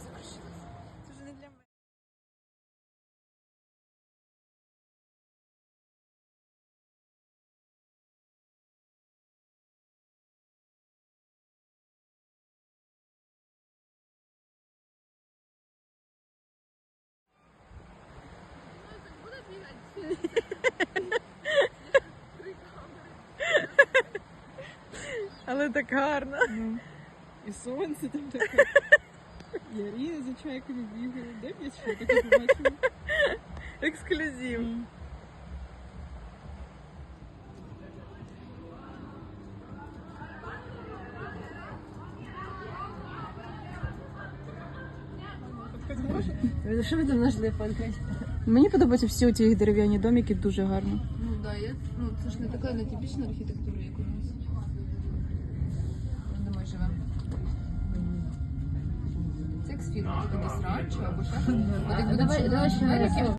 завершилась. Це не для меня. Але так гарно. І сонце там таке. І Аріна за чайками бігає. Де б я ще таке побачила? Ексклюзив. Що ви там знайшли фоткать? Мені подобаються всі ці дерев'яні домики, дуже гарно. Ну да, я, ну це ж не така не типічна архітектура, як у нас. Це як з фільму, це десь ранчо або ще. От як буде Давай, давай ще.